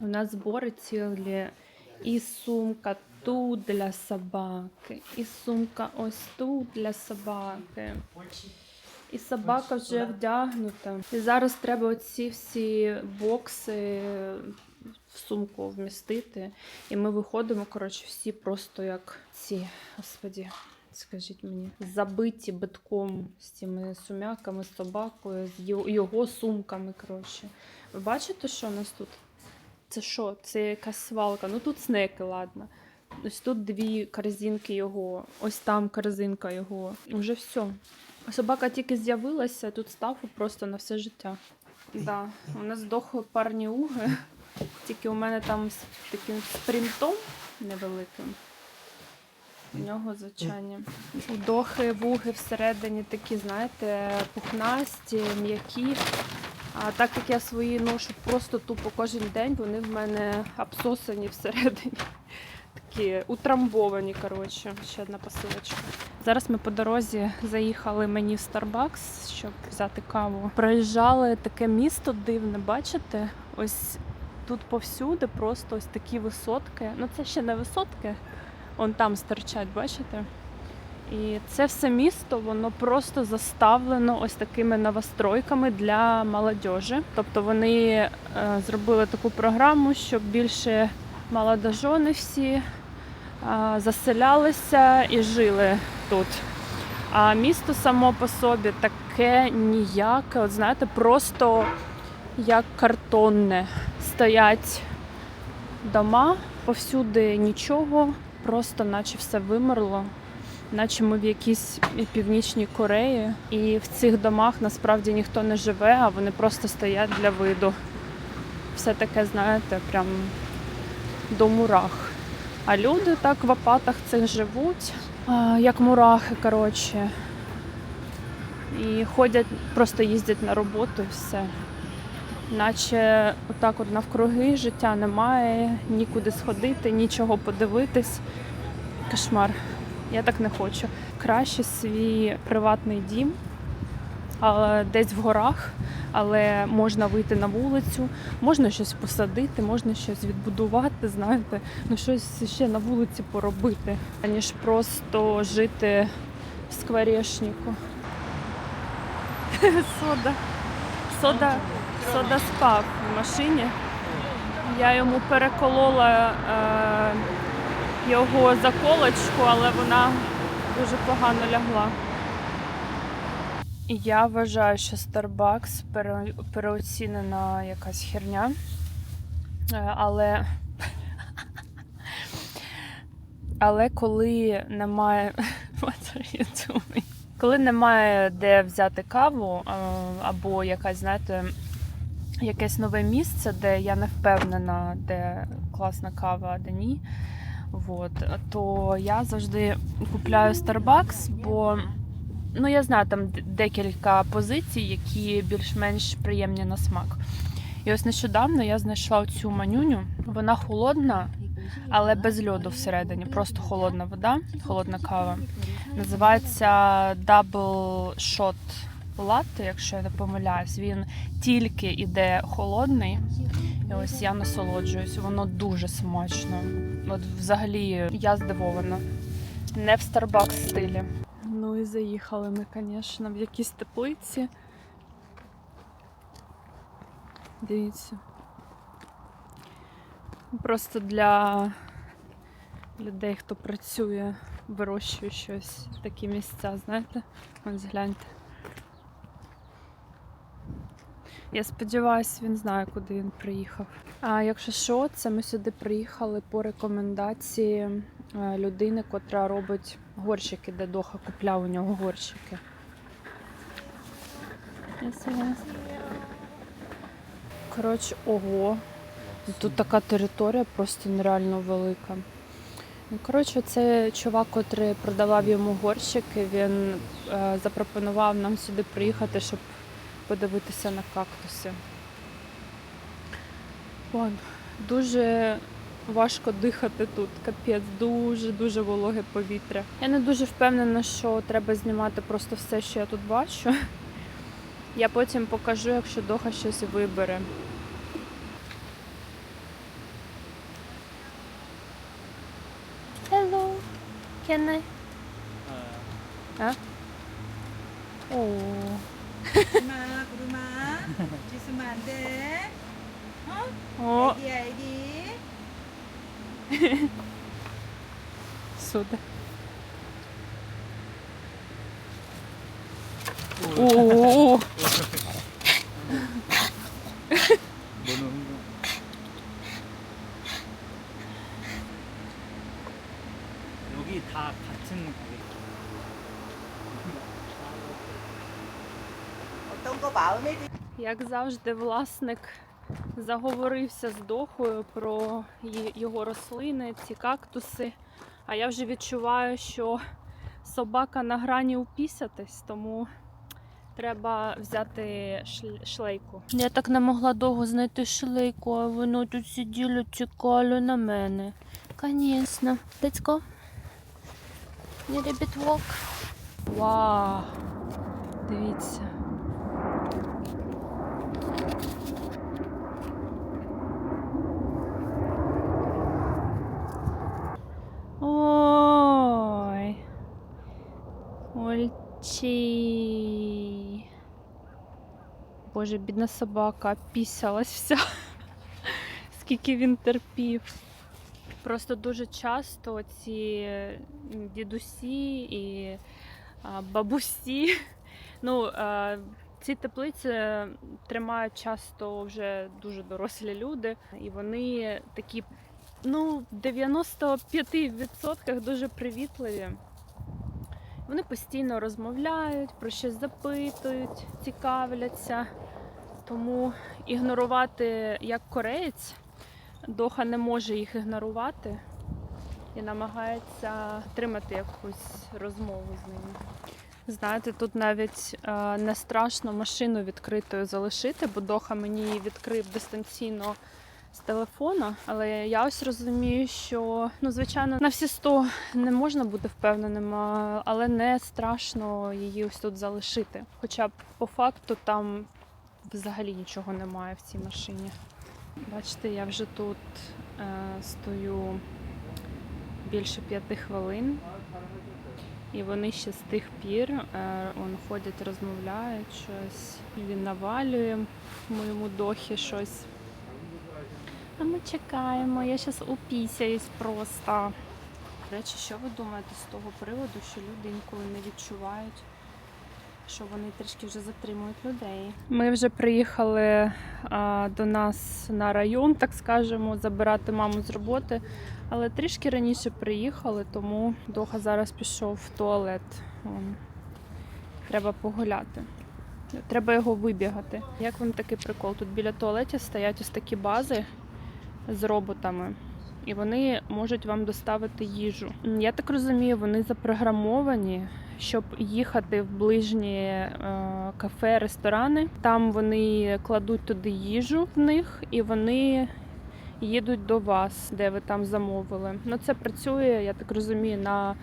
У нас збори цілі. І сумка тут для собаки, і сумка ось тут для собаки. І собака вже вдягнута. І зараз треба оці всі бокси в сумку вмістити. І ми виходимо, коротше, всі просто як ці, господі, скажіть мені, забиті битком з цими сум'яками, з собакою, з його- його сумками. Коротше. Ви бачите, що у нас тут? Це що? Це якась свалка. Ну тут снеки, ладно. Ось тут дві корзинки його, ось там корзинка його. Уже все. Собака тільки з'явилася, тут став просто на все життя. Да. У нас здохли парні уги, тільки у мене там з таким спринтом невеликим. У нього звичайні. Удохи, вуги всередині такі, знаєте, пухнасті, м'які. А так як я свої ношу просто тупо кожен день, вони в мене обсосані всередині. Такі утрамбовані, коротше. Ще одна посилочка. Зараз ми по дорозі заїхали мені в Starbucks, щоб взяти каву. Проїжджали таке місто дивне, бачите? Ось тут повсюди просто ось такі висотки. Ну це ще не висотки, он там стирчать, бачите? І це все місто, воно просто заставлено ось такими новостройками для молодежі. Тобто вони е, зробили таку програму, щоб більше молодожони всі е, заселялися і жили тут. А місто само по собі таке ніяке, от знаєте, просто як картонне. Стоять дома, повсюди нічого, просто наче все вимерло наче ми в якійсь північній Кореї, і в цих домах насправді ніхто не живе, а вони просто стоять для виду. Все таке, знаєте, прям до мурах. А люди так в апатах цих живуть, як мурахи, коротше. І ходять, просто їздять на роботу і все. Наче отак от навкруги життя немає, нікуди сходити, нічого подивитись. Кошмар. Я так не хочу. Краще свій приватний дім, але десь в горах, але можна вийти на вулицю, можна щось посадити, можна щось відбудувати, знаєте, ну щось ще на вулиці поробити, аніж просто жити в скворечнику. Сода. Сода, сода спав в машині. Я йому переколола. Е- його заколочку, але вона дуже погано лягла. Я вважаю, що Starbucks переоцінена якась херня. Е, Але. Але коли немає. Коли немає де взяти каву, е, або якась, знаєте, якесь нове місце, де я не впевнена, де класна кава, а де ні. Вот, то я завжди купляю Starbucks, бо ну я знаю там декілька позицій, які більш-менш приємні на смак. І ось нещодавно я знайшла цю манюню. Вона холодна, але без льоду всередині. Просто холодна вода, холодна кава. Називається Double Shot Latte, якщо я не помиляюсь. Він тільки іде холодний. Ось я насолоджуюсь, воно дуже смачно. От взагалі я здивована. Не в Starbucks стилі. Ну і заїхали ми, звісно, в якісь теплиці. Дивіться. Просто для людей, хто працює, вирощує щось, такі місця, знаєте? Ось гляньте. Я сподіваюся, він знає, куди він приїхав. А якщо що, це ми сюди приїхали по рекомендації е, людини, котра робить горщики, де Доха купляв у нього горщики. Коротше, ого. Тут така територія просто нереально велика. Ну, Коротше, це чувак, котрий продавав йому горщики, він е, запропонував нам сюди приїхати, щоб подивитися на кактуси. Вон, дуже важко дихати тут, капець, дуже-дуже вологе повітря. Я не дуже впевнена, що треба знімати просто все, що я тут бачу. Я потім покажу, якщо доха щось вибере. Hello, can I? Uh. А? Oh. 구름아, 구름아. 짖으면 안 돼. 어? 어, 애기야, 애기. 쏟아. 오, 오, 오, Як завжди, власник заговорився з Дохою про його рослини, ці кактуси. А я вже відчуваю, що собака на грані упісятись, тому треба взяти шлейку. Я так не могла довго знайти шлейку, а воно тут сиділо, чекало на мене. Звісно. Let's go. Rabbit walk. Вау! Дивіться. Ой. Ольчі. Боже, бідна собака, пісялась вся. Скільки він терпів. Просто дуже часто ці дідусі і бабусі. Ну, ці теплиці тримають часто вже дуже дорослі люди, і вони такі ну, в 95% дуже привітливі. Вони постійно розмовляють, про щось запитують, цікавляться. Тому ігнорувати як кореєць, Доха не може їх ігнорувати і намагається тримати якусь розмову з ними. Знаєте, тут навіть е, не страшно машину відкритою залишити, бо Доха мені її відкрив дистанційно з телефона, але я ось розумію, що ну, звичайно, на всі 100 не можна бути впевненим, але не страшно її ось тут залишити. Хоча б по факту там взагалі нічого немає в цій машині. Бачите, я вже тут е, стою більше п'яти хвилин. І вони ще з тих пір е, он, ходять, розмовляють щось. Він навалює моєму дохі щось. А ми чекаємо, я зараз упісяюсь просто. До речі, що ви думаєте з того приводу, що люди інколи не відчувають, що вони трішки вже затримують людей? Ми вже приїхали а, до нас на район, так скажемо, забирати маму з роботи. Але трішки раніше приїхали, тому Доха зараз пішов в туалет. Треба погуляти. Треба його вибігати. Як вам такий прикол? Тут біля туалетів стоять ось такі бази з роботами, і вони можуть вам доставити їжу. Я так розумію, вони запрограмовані, щоб їхати в ближні е, кафе, ресторани. Там вони кладуть туди їжу в них, і вони їдуть до вас, де ви там замовили. Ну це працює, я так розумію, на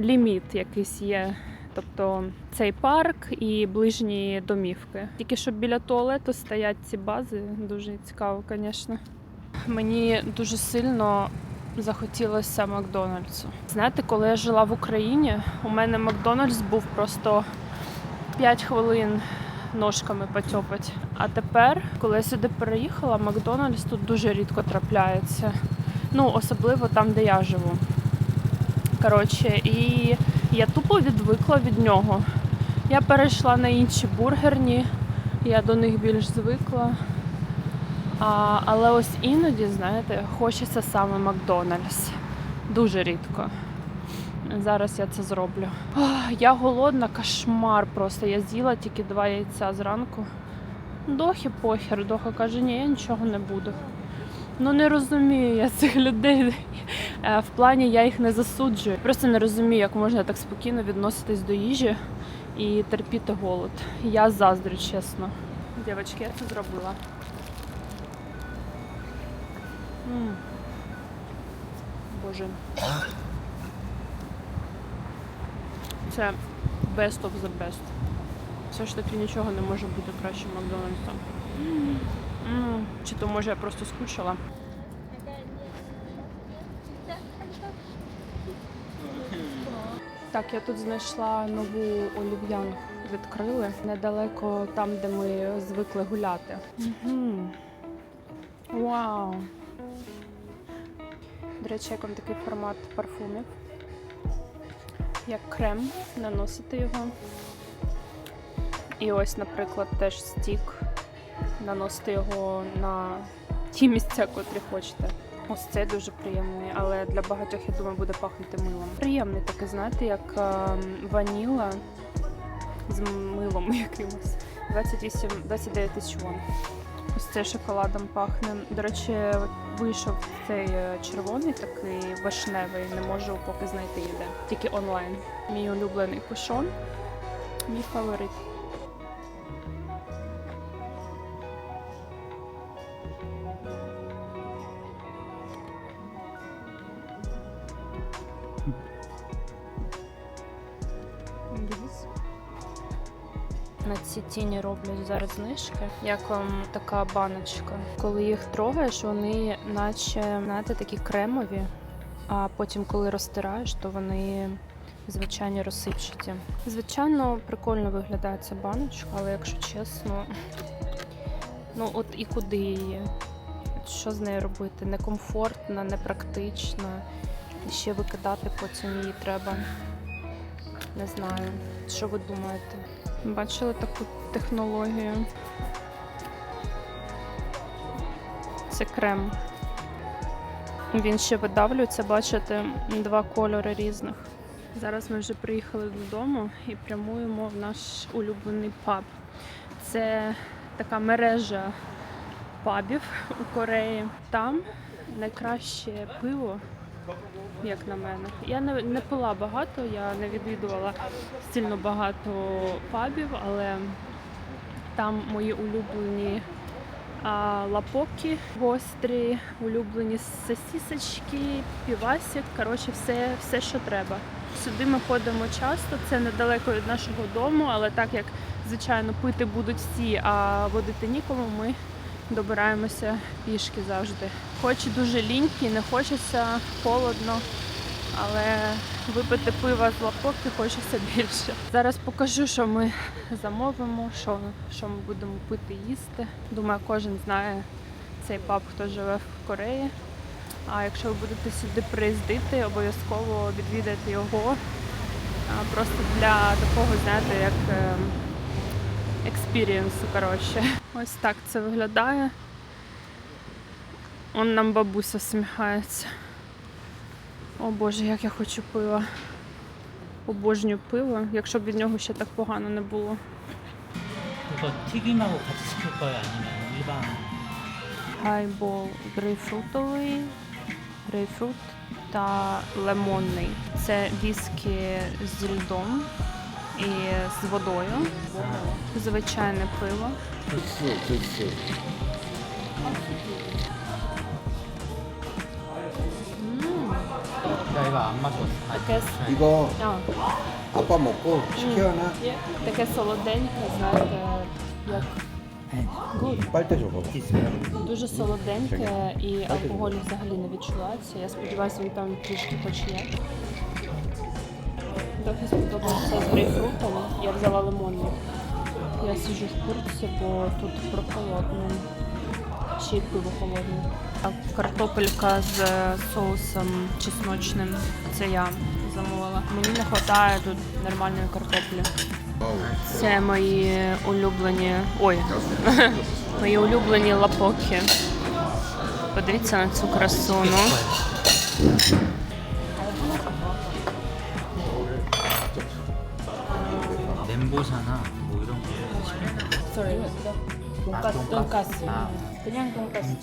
ліміт якийсь є. Тобто цей парк і ближні домівки. Тільки що біля туалету стоять ці бази, дуже цікаво, звісно. Мені дуже сильно захотілося Макдональдсу. Знаєте, коли я жила в Україні, у мене Макдональдс був просто 5 хвилин ножками потьопать. А тепер, коли я сюди переїхала, Макдональдс тут дуже рідко трапляється. Ну, особливо там, де я живу. Коротше, і я тупо відвикла від нього. Я перейшла на інші бургерні, я до них більш звикла. А, але ось іноді, знаєте, хочеться саме Макдональдс. Дуже рідко. Зараз я це зроблю. Ох, я голодна, кошмар просто. Я з'їла тільки два яйця зранку. Дохі похер. Доха каже, ні, я нічого не буду. Ну не розумію я цих людей. Е, В плані я їх не засуджую. Просто не розумію, як можна так спокійно відноситись до їжі і терпіти голод. Я заздрю, чесно. Дівчатки, я це зробила. М. Боже. Це best of the best. Все ж таки нічого не може бути краще Макдональдса. М, Чи то може я просто скучила? Так, я тут знайшла нову олів'янку. Відкрили недалеко там, де ми звикли гуляти. Вау! Вам такий формат парфумів. Як крем, наносити його. І ось, наприклад, теж стік. Наносити його на ті місця, котрі хочете. Ось це дуже приємний, але для багатьох, я думаю, буде пахнути милом. Приємний такий, знаєте, як ем, ваніла з милом якимось. 28, 29 тисяч вон. Це шоколадом пахне. До речі, вийшов цей е, червоний такий вишневий, не можу поки знайти ніде. Тільки онлайн. Мій улюблений кушон. Мій фаворит. Тіні роблять зараз знижки, як вам така баночка. Коли їх трогаєш, вони наче знаєте, такі кремові, а потім, коли розтираєш, то вони звичайні розсипчаті. Звичайно, прикольно виглядає ця баночка, але якщо чесно, ну от і куди її? Що з нею робити? Некомфортно, непрактично. І ще викидати потім її треба. Не знаю, що ви думаєте? Бачили таку технологію? Це крем. Він ще видавлюється, бачите, два кольори різних. Зараз ми вже приїхали додому і прямуємо в наш улюблений паб. Це така мережа пабів у Кореї. Там найкраще пиво, як на мене. Я не, не пила багато, я не відвідувала сильно багато пабів, але там мої улюблені а, лапоки гострі, улюблені сосісочки, півасик, коротше, все, все, що треба. Сюди ми ходимо часто, це недалеко від нашого дому, але так як, звичайно, пити будуть всі, а водити нікому, ми добираємося пішки завжди. Хоч дуже лінькі, не хочеться холодно, але випити пива з лапоки хочеться більше. Зараз покажу, що ми замовимо, що, що ми будемо пити їсти. Думаю, кожен знає цей паб, хто живе в Кореї. А якщо ви будете сюди приїздити, обов'язково відвідайте його. Просто для такого, знаєте, як ем, експірієнсу, коротше. Ось так це виглядає. Он нам бабуся сміхається. О Боже, як я хочу пива. Обожнюю пиво, якщо б від нього ще так погано не було. Хайбол грейпфрутовий, грейпфрут та лимонний. Це віскі з льдом і з водою. Звичайне пиво. Таке Іго. Апа. Таке солоденьке, знаєте, як Дуже солоденьке і алкоголь взагалі не відчувається. Я сподіваюся, він там трішки хоч є. Трохи сподобався з грейпфрутом. Я взяла лимонний. Я сиджу в куртці, бо тут прохолодно. Ще й пиво холодне. Картопелька з соусом чесночним. Це я замовила. Мені не вистачає тут нормальної картоплі. Це мої улюблені. Ой, мої улюблені лапоки. Подивіться на цю красу. Ну. 멘보샤나 뭐 이런 거 시키면 돼요? Sorry, 돈가스, 돈가스. 아. 그냥 돈가스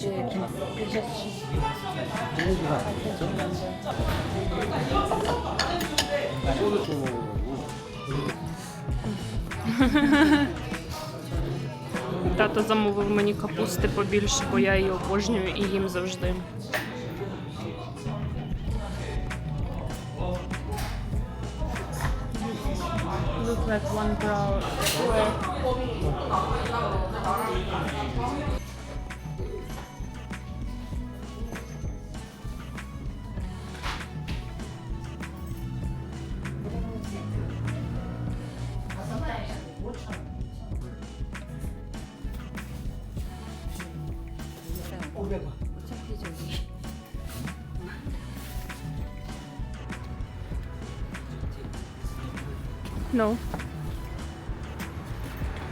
Тато замовив мені капусти побільше, бо я її обожнюю і їм завжди. That one girl. with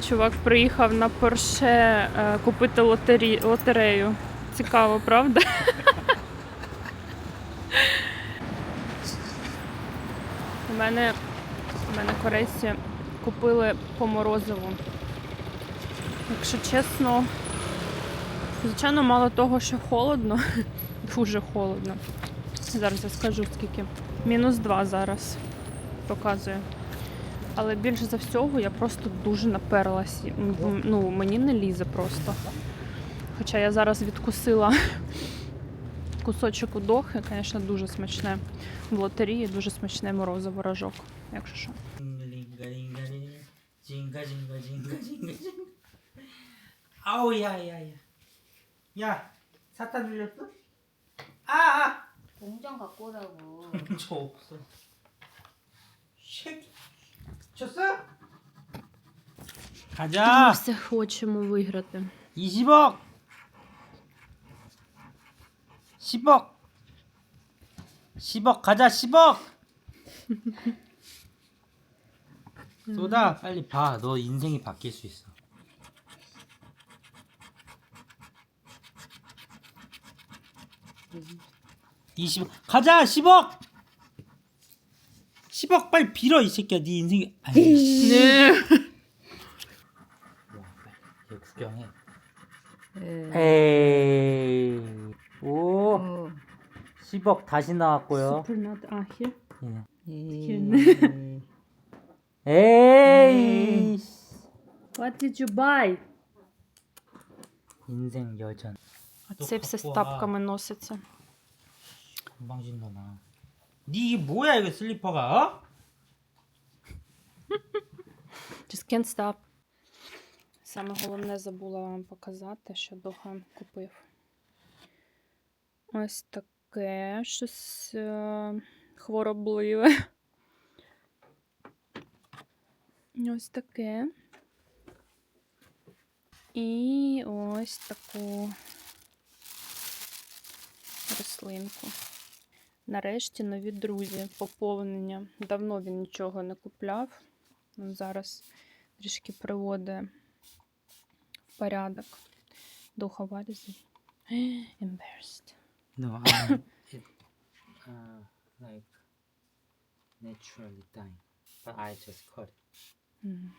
Чувак приїхав на Порше е, купити лотері... лотерею. Цікаво, правда? У мене, у мене корейці купили по морозиву. Якщо чесно, звичайно, мало того, що холодно, дуже холодно. Зараз я скажу скільки. Мінус 2 зараз показує. Але більше за всього я просто дуже наперлась. М, Ну, мені не лізе просто. Хоча я зараз відкусила кусочок удохи, звісно, дуже смачне. В лотерії дуже смачне морозиво рожок, якщо що. 링가링가링 징가징가징가징가징 아우 야야야 야 사탕 들렸어? 아아 공장 갖고 오라고 저 없어 쉐 줬어? Ми 가자 все хочемо виграти. 20억 10억 10억 가자 10억 쏟아 빨리 봐너 인생이 바뀔 수 있어 이십 가자 10억 10억 빨리 빌어 이 새끼야 네 인생이 아이씨 네. 와, 빨리 얘 구경해 예. 에이 오 어. 10억 다시 나왔고요 Supernat 아, here? 예. 에이 What did you buy? 인생 여전 А 또 це все з 갖고 와. тапками носиться. 건방진 놈아 니 이게 뭐야 이거 슬리퍼가 어? Just can't stop. Саме головне забула вам показати, що Доха купив. Ось таке щось е, хворобливе. Ось таке. І ось таку рослинку. Нарешті нові друзі, поповнення. Давно він нічого не купляв. Зараз трішки приводить в порядок. Духа валізу. Embarrassed. No I'm it, uh, like naturally dying but I just cut it М.